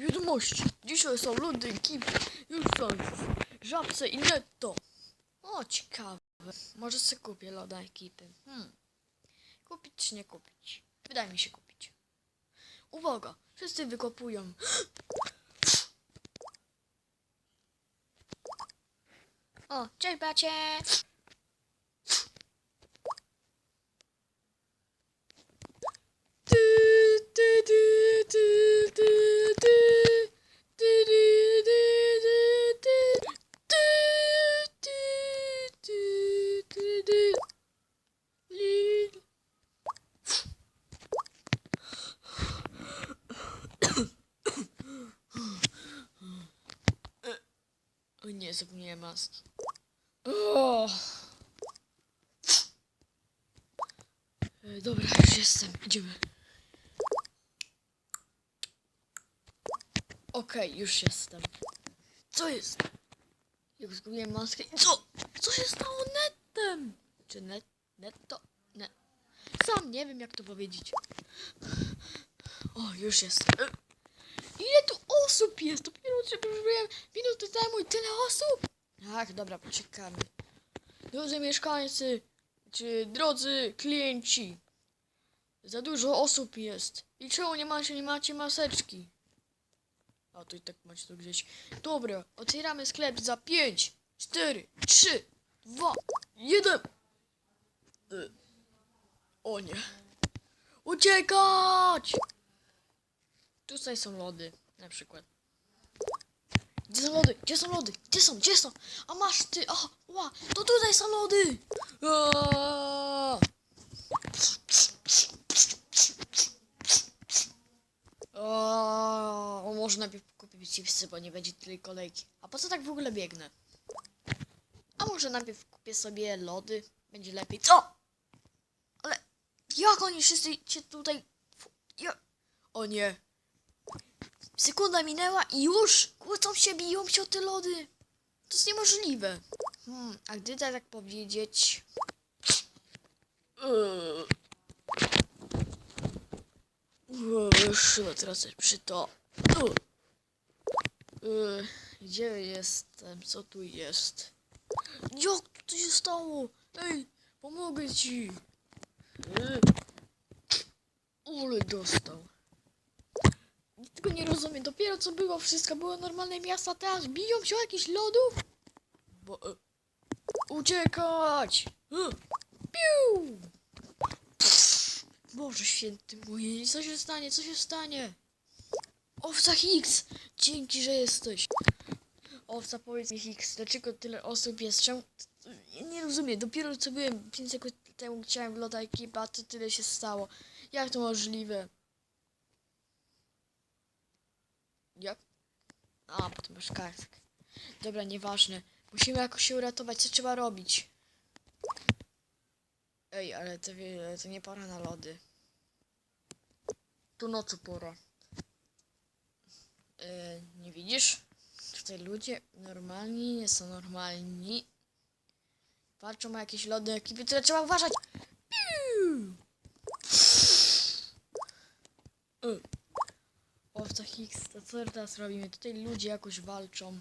Wiadomości. Dzisiaj są lody ekipy. Już są żabce i netto. O, ciekawe. Może sobie kupię loda ekipy. Hmm. Kupić czy nie kupić? Wydaje mi się kupić. Uwaga! Wszyscy wykopują. O, cześć bracie! O nie, zapomniałem maski. O! E, Dobra, już jestem. Idziemy. Okej, już jestem. Co jest? Jak zgubiłem maskę. i Co? Co się stało netem? Czy net? Netto? Ne. Sam nie wiem jak to powiedzieć. O, już jestem. E, Ile tu osób jest? Dopiero przebyłem minutę temu i tyle osób? Ach, dobra, poczekamy. Drodzy mieszkańcy, czy drodzy klienci, za dużo osób jest. I czemu nie macie, nie macie maseczki? A to i tak macie to gdzieś. Dobra, otwieramy sklep za 5, 4, 3, 2, 1. Y. O nie. Uciekać! Tutaj są lody, na przykład. Gdzie są lody? Gdzie są lody? Gdzie są? Gdzie są? A masz ty! O, ła! To tutaj są lody! Aaaa! O, może najpierw kupić chipsy, bo nie będzie tyle kolejki. A po co tak w ogóle biegnę? A może najpierw kupię sobie lody? Będzie lepiej. Co? Ale jak oni wszyscy się tutaj... Ja... O nie. Sekunda minęła i już kłócą się, biją się o te lody. To jest niemożliwe. Hmm, a gdy tak powiedzieć... Eee. Eee, Już chyba tracę przy to. Eee, Gdzie jestem? Co tu jest? Jak to się stało? Ej, pomogę ci. Ole dostał. Tego nie rozumiem. Dopiero co było wszystko, było normalne miasta, teraz biją się o jakichś lodów? Bo... E, uciekać! E, piu! Boże święty mój, co się stanie, co się stanie? Owca Hicks! Dzięki, że jesteś. Owca, powiedz mi Hicks, dlaczego tyle osób jest? Czemu... Nie rozumiem, dopiero co byłem 5 sekund temu chciałem w loda ekipa, to tyle się stało. Jak to możliwe? Jak? A, potem masz kask. Dobra, nieważne. Musimy jakoś się uratować. Co trzeba robić? Ej, ale to, to nie pora na lody. Tu nocy pora. E, nie widzisz? Tutaj ludzie normalni, nie są normalni. Walczą o jakieś lody ekipy, które trzeba uważać. Piu! E. Owca Hicks, to co teraz robimy? Tutaj ludzie jakoś walczą.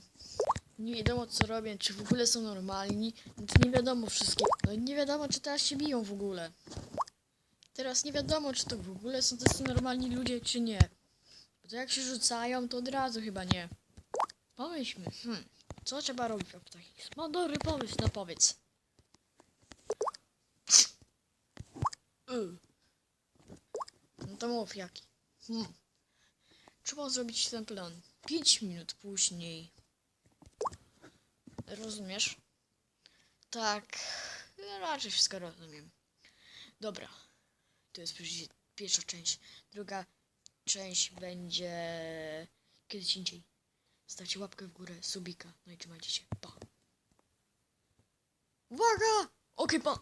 Nie wiadomo co robią, czy w ogóle są normalni. No to nie wiadomo wszystkiego. No nie wiadomo czy teraz się biją w ogóle. Teraz nie wiadomo czy to w ogóle są tacy normalni ludzie czy nie. Bo to jak się rzucają to od razu chyba nie. Pomyślmy, hmm, co trzeba robić Owca Hicks? Ma dobry pomysł, no powiedz. No to mów jaki. Hmm. Trzeba zrobić ten plan. 5 minut później. Rozumiesz? Tak. Raczej wszystko rozumiem. Dobra. To jest pierwsza część. Druga część będzie kiedyś indziej. Stawcie łapkę w górę, subika. No i trzymajcie się. Pa. Uwaga! Okej, pa.